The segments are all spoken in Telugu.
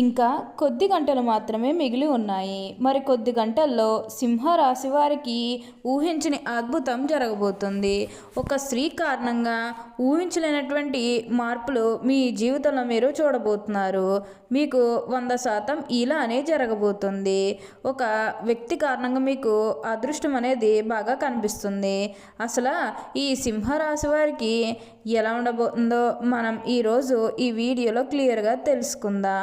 ఇంకా కొద్ది గంటలు మాత్రమే మిగిలి ఉన్నాయి. మరి కొద్ది గంటల్లో సింహరాశి వారికి ఊహించని అద్భుతం జరగబోతుంది. ఒక స్త్రీ కారణంగా ఊహించలేనటువంటి మార్పులు మీ జీవితంలో మీరు చూడబోతున్నారు. మీకు వంద శాతం ఇలానే జరగబోతుంది. ఒక వ్యక్తి కారణంగా మీకు అదృష్టం అనేది బాగా కనిపిస్తుంది. అసలు ఈ సింహరాశి వారికి ఎలా ఉండబోతుందో మనం ఈరోజు ఈ వీడియోలో క్లియర్గా తెలుసుకుందాం.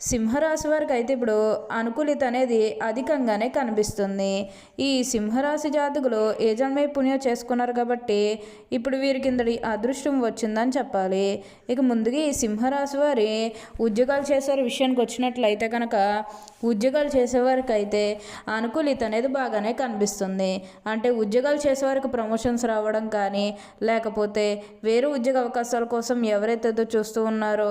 సింహరాశి వారికి అయితే ఇప్పుడు అనుకూలిత అనేది అధికంగానే కనిపిస్తుంది. ఈ సింహరాశి జాతకులు ఏ జన్మే పుణ్యం చేసుకున్నారు కాబట్టి ఇప్పుడు వీరి కిందటి అదృష్టం వచ్చిందని చెప్పాలి. ఇక ముందుగా ఈ సింహరాశి వారి ఉద్యోగాలు చేసే విషయానికి వచ్చినట్లయితే కనుక ఉద్యోగాలు చేసేవారికి అయితే అనుకూలిత అనేది బాగానే కనిపిస్తుంది. అంటే ఉద్యోగాలు చేసేవారికి ప్రమోషన్స్ రావడం కానీ లేకపోతే వేరే ఉద్యోగ అవకాశాల కోసం ఎవరైతే చూస్తూ ఉన్నారో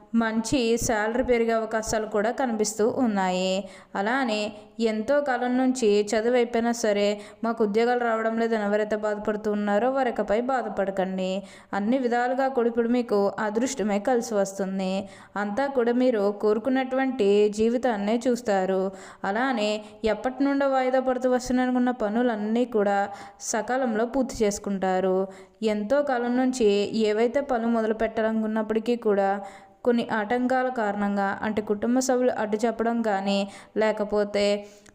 మంచి శాలరీ పెరిగే అవకాశాలు కూడా కనిపిస్తూ ఉన్నాయి. అలానే ఎంతో కాలం నుంచి చదువు అయిపోయినా సరే మాకు ఉద్యోగాలు రావడం లేదని ఎవరైతే బాధపడుతూ ఉన్నారో వారికపై బాధపడకండి. అన్ని విధాలుగా కూడా ఇప్పుడు మీకు అదృష్టమే కలిసి వస్తుంది. అంతా కూడా మీరు కోరుకున్నటువంటి జీవితాన్నే చూస్తారు. అలానే ఎప్పటి నుండో వాయిదా పడుతూ వస్తున్ననుకున్న పనులన్నీ కూడా సకాలంలో పూర్తి చేసుకుంటారు. ఎంతో కాలం నుంచి ఏవైతే పనులు మొదలు పెట్టాలనుకున్నప్పటికీ కూడా కొన్ని ఆటంకాల కారణంగా అంటే కుటుంబ సభ్యులు అడ్డు చెప్పడం కానీ లేకపోతే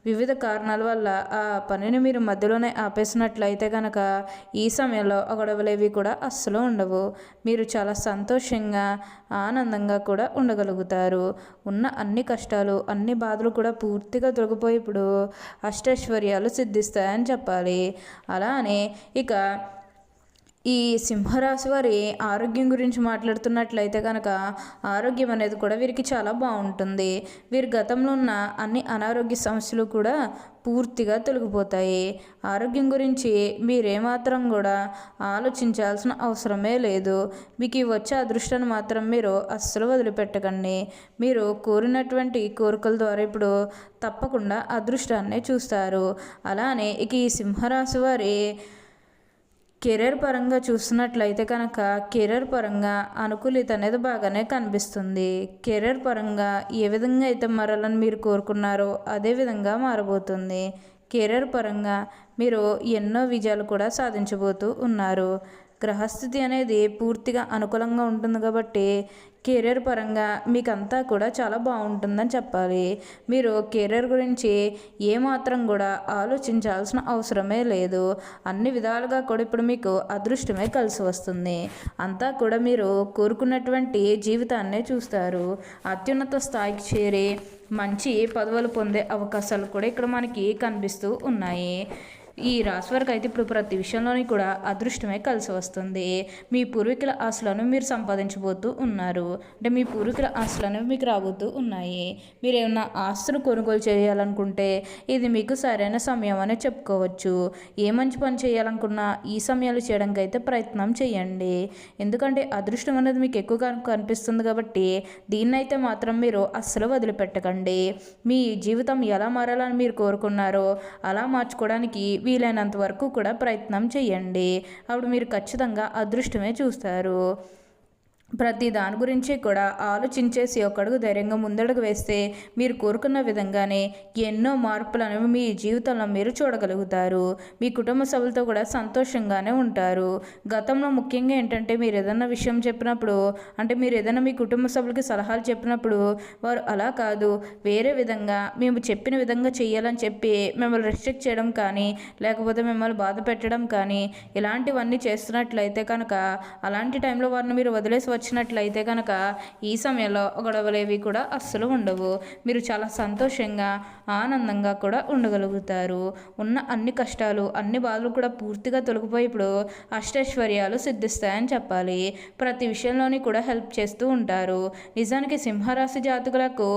వివిధ కారణాల వల్ల ఆ పనిని మీరు మధ్యలోనే ఆపేసినట్లయితే కనుక ఈ సమయంలో గొడవలేవి కూడా అస్సలు ఉండవు. మీరు చాలా సంతోషంగా ఆనందంగా కూడా ఉండగలుగుతారు. ఉన్న అన్ని కష్టాలు అన్ని బాధలు కూడా పూర్తిగా తొలగిపోయి ఇప్పుడు అష్టైశ్వర్యాలు సిద్ధిస్తాయని చెప్పాలి. అలానే ఇక ఈ సింహరాశి వారి ఆరోగ్యం గురించి మాట్లాడుతున్నట్లయితే కనుక ఆరోగ్యం అనేది కూడా వీరికి చాలా బాగుంటుంది. వీరి గతంలో ఉన్న అన్ని అనారోగ్య సమస్యలు కూడా పూర్తిగా తొలగిపోతాయి. ఆరోగ్యం గురించి మీరేమాత్రం కూడా ఆలోచించాల్సిన అవసరమే లేదు. మీకు వచ్చే అదృష్టాన్ని మాత్రం మీరు అస్సలు వదిలిపెట్టకండి. మీరు కోరినటువంటి కోరికల ద్వారా ఇప్పుడు తప్పకుండా అదృష్టాన్ని చూస్తారు. అలానే ఇక ఈ సింహరాశి వారి కెరీర్ పరంగా చూసినట్లయితే కనుక కెరీర్ పరంగా అనుకూలిత అనేది బాగానే కనిపిస్తుంది. కెరీర్ పరంగా ఏ విధంగా అయితే మారాలని మీరు కోరుకున్నారో అదే విధంగా మారబోతుంది. కెరీర్ పరంగా మీరు ఎన్నో విజయాలు కూడా సాధించబోతూ ఉన్నారు. గ్రహస్థితి అనేది పూర్తిగా అనుకూలంగా ఉంటుంది కాబట్టి కెరీర్ పరంగా మీకంతా కూడా చాలా బాగుంటుందని చెప్పాలి. మీరు కెరీర్ గురించి ఏమాత్రం కూడా ఆలోచించాల్సిన అవసరమే లేదు. అన్ని విధాలుగా కూడా ఇప్పుడు మీకు అదృష్టమే కలిసి వస్తుంది. అంతా కూడా మీరు కోరుకున్నటువంటి జీవితాన్నే చూస్తారు. అత్యున్నత స్థాయికి చేరి మంచి పదవులు పొందే అవకాశాలు కూడా ఇక్కడ మనకి కనిపిస్తూ ఉన్నాయి. ఈ రాశి వారికి అయితే ఇప్పుడు ప్రతి విషయంలోని కూడా అదృష్టమే కలిసి వస్తుంది. మీ పూర్వీకుల ఆశలను మీరు సంపాదించబోతూ ఉన్నారు. అంటే మీ పూర్వీకుల ఆశలను మీకు రాబోతూ ఉన్నాయి. మీరు ఏమైనా ఆస్తులు కొనుగోలు చేయాలనుకుంటే ఇది మీకు సరైన సమయం అని చెప్పుకోవచ్చు. ఏ మంచి పని చేయాలనుకున్నా ఈ సమయాలు చేయడానికి అయితే ప్రయత్నం చేయండి. ఎందుకంటే అదృష్టం అనేది మీకు ఎక్కువగా కనిపిస్తుంది కాబట్టి దీన్నైతే మాత్రం మీరు అస్సలు వదిలిపెట్టకండి. మీ జీవితం ఎలా మారాలని మీరు కోరుకున్నారో అలా మార్చుకోవడానికి వీలైనంత వరకు కూడా ప్రయత్నం చేయండి. అప్పుడు మీరు ఖచ్చితంగా అదృష్టమే చూస్తారు. ప్రతి దాని గురించి కూడా ఆలోచించేసి ఒకడుగు ధైర్యంగా ముందడుగు వేస్తే మీరు కోరుకున్న విధంగానే ఎన్నో మార్పులను మీ జీవితంలో మీరు చూడగలుగుతారు. మీ కుటుంబ సభ్యులతో కూడా సంతోషంగానే ఉంటారు. గతంలో ముఖ్యంగా ఏంటంటే మీరు ఏదైనా విషయం చెప్పినప్పుడు అంటే మీరు ఏదైనా మీ కుటుంబ సభ్యులకి సలహాలు చెప్పినప్పుడు వారు అలా కాదు. వేరే విధంగా మేము చెప్పిన విధంగా చేయాలని చెప్పి మిమ్మల్ని రెస్ట్రిక్ట్ చేయడం కానీ లేకపోతే మిమ్మల్ని బాధ పెట్టడం కానీ ఇలాంటివన్నీ చేస్తున్నట్లయితే కనుక అలాంటి టైంలో వారిని మీరు వదిలేసి వచ్చినట్లయితే కనుక ఈ సమయంలో గొడవలేవి కూడా అస్సలు ఉండవు. మీరు చాలా సంతోషంగా ఆనందంగా కూడా ఉండగలుగుతారు. ఉన్న అన్ని కష్టాలు అన్ని బాధలు కూడా పూర్తిగా తొలగిపోయి ఇప్పుడు అష్టైశ్వర్యాలు సిద్ధిస్తాయని చెప్పాలి. ప్రతి విషయంలోని కూడా హెల్ప్ చేస్తూ ఉంటారు. నిజానికి సింహరాశి జాతకులకు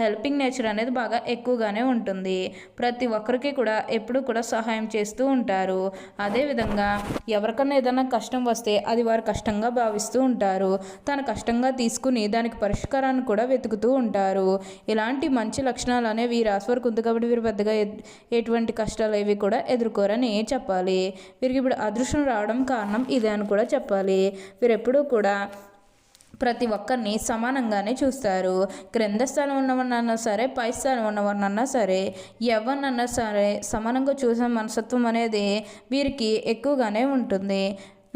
హెల్పింగ్ నేచర్ అనేది బాగా ఎక్కువగానే ఉంటుంది. ప్రతి ఒక్కరికి కూడా ఎప్పుడు కూడా సహాయం చేస్తూ ఉంటారు. అదేవిధంగా ఎవరికన్నా ఏదైనా కష్టం వస్తే అది వారు కష్టంగా భావిస్తూ ఉంటారు. తన కష్టంగా తీసుకుని దానికి పరిష్కారాన్ని కూడా వెతుకుతూ ఉంటారు. ఇలాంటి మంచి లక్షణాలు అనేవి ఈ రాశి వారికి ఉంది కాబట్టి వీరు పెద్దగా ఎటువంటి కష్టాలు ఏవి కూడా ఎదుర్కోరని చెప్పాలి. వీరికి ఇప్పుడు అదృష్టం రావడం కారణం ఇదే అని కూడా చెప్పాలి. వీరు ఎప్పుడూ కూడా ప్రతి ఒక్కరిని సమానంగానే చూస్తారు. క్రింద స్థానం ఉన్నవన్నన్నా సరే పై స్థానం ఉన్నవారినన్నా సరే ఎవరినన్నా సరే సమానంగా చూసే మనస్తత్వం అనేది వీరికి ఎక్కువగానే ఉంటుంది.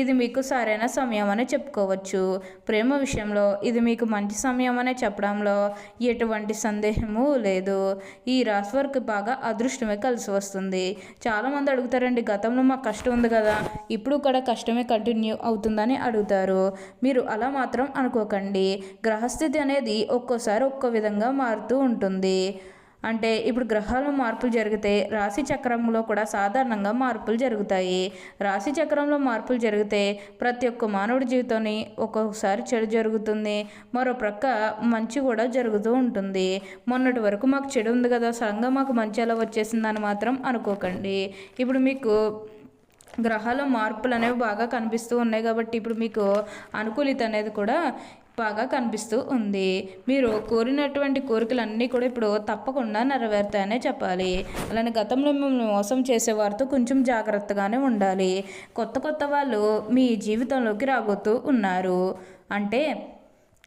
ఇది మీకు సరైన సమయం అని చెప్పుకోవచ్చు. ప్రేమ విషయంలో ఇది మీకు మంచి సమయం అనే చెప్పడంలో ఎటువంటి సందేహము లేదు. ఈ రాశి వారికి బాగా అదృష్టమే కలిసి వస్తుంది. చాలామంది అడుగుతారండి గతంలో మాకు కష్టం ఉంది కదా ఇప్పుడు కూడా కష్టమే కంటిన్యూ అవుతుందని అడుగుతారు. మీరు అలా మాత్రం అనుకోకండి. గ్రహస్థితి అనేది ఒక్కోసారి ఒక్కో విధంగా మారుతూ ఉంటుంది. అంటే ఇప్పుడు గ్రహాలు మార్పులు జరిగితే రాశి చక్రంలో కూడా సాధారణంగా మార్పులు జరుగుతాయి. రాశి చక్రంలో మార్పులు జరిగితే ప్రతి ఒక్క మానవుడి జీవితాన్ని ఒక్కొక్కసారి చెడు జరుగుతుంది. మరో ప్రక్క మంచి కూడా జరుగుతూ ఉంటుంది. మొన్నటి వరకు మాకు చెడు ఉంది కదా సడన్గా మాకు మంచి ఎలా వచ్చేసిందని మాత్రం అనుకోకండి. ఇప్పుడు మీకు గ్రహాల మార్పులు అనేవి బాగా కనిపిస్తూ ఉన్నాయి కాబట్టి ఇప్పుడు మీకు అనుకూలిత అనేది కూడా బాగా కనిపిస్తూ ఉంది. మీరు కోరినటువంటి కోరికలన్నీ కూడా ఇప్పుడు తప్పకుండా నెరవేరుతాయనే చెప్పాలి. అలానే గతంలో మిమ్మల్ని మోసం చేసేవారితో కొంచెం జాగ్రత్తగానే ఉండాలి. కొత్త కొత్త వాళ్ళు మీ జీవితంలోకి రాబోతూ ఉన్నారు. అంటే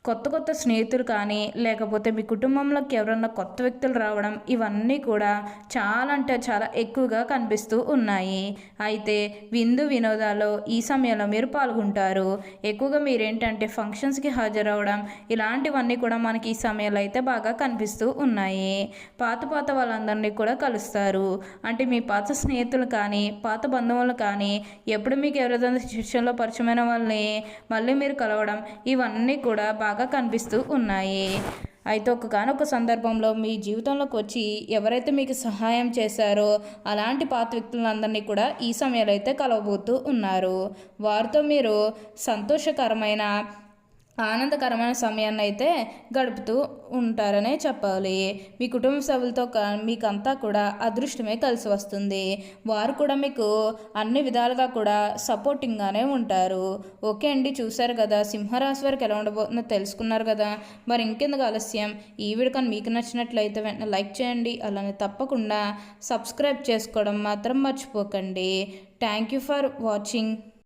కొత్త కొత్త స్నేహితులు కానీ లేకపోతే మీ కుటుంబంలోకి ఎవరన్నా కొత్త వ్యక్తులు రావడం ఇవన్నీ కూడా చాలా అంటే చాలా ఎక్కువగా కనిపిస్తూ ఉన్నాయి. అయితే విందు వినోదాల్లో ఈ సమయంలో మీరు పాల్గొంటారు. ఎక్కువగా మీరేంటంటే ఫంక్షన్స్కి హాజరవడం ఇలాంటివన్నీ కూడా మనకి ఈ సమయంలో అయితే బాగా కనిపిస్తూ ఉన్నాయి. పాత పాత వాళ్ళందరినీ కూడా కలుస్తారు. అంటే మీ పాత స్నేహితులు కానీ పాత బంధువులు కానీ ఎప్పుడు మీకు ఎవరైనా శిక్షణలో పరిచయమైన వాళ్ళని మళ్ళీ మీరు కలవడం ఇవన్నీ కూడా బాగా కనిపిస్తూ ఉన్నాయి. అయితే ఒకగానొక సందర్భంలో మీ జీవితంలోకి వచ్చి ఎవరైతే మీకు సహాయం చేశారో అలాంటి పాత వ్యక్తులందరినీ కూడా ఈ సమయంలో అయితే కలవబోతూ ఉన్నారు. వారితో మీరు సంతోషకరమైన ఆనందకరమైన సమయాన్ని అయితే గడుపుతూ ఉంటారనే చెప్పాలి. మీ కుటుంబ సభ్యులతో మీకంతా కూడా అదృష్టమే కలిసి వస్తుంది. వారు కూడా మీకు అన్ని విధాలుగా కూడా సపోర్టింగ్గానే ఉంటారు. ఓకే అండి చూశారు కదా సింహరాశి వారికి ఎలా ఉండబోతుందో తెలుసుకున్నారు కదా. మరి ఇంకెందుకు ఆలస్యం? ఈ వీడియో కానీ మీకు నచ్చినట్లయితే వెంటనే లైక్ చేయండి. అలానే తప్పకుండా సబ్స్క్రైబ్ చేసుకోవడం మాత్రం మర్చిపోకండి. Thank you for watching.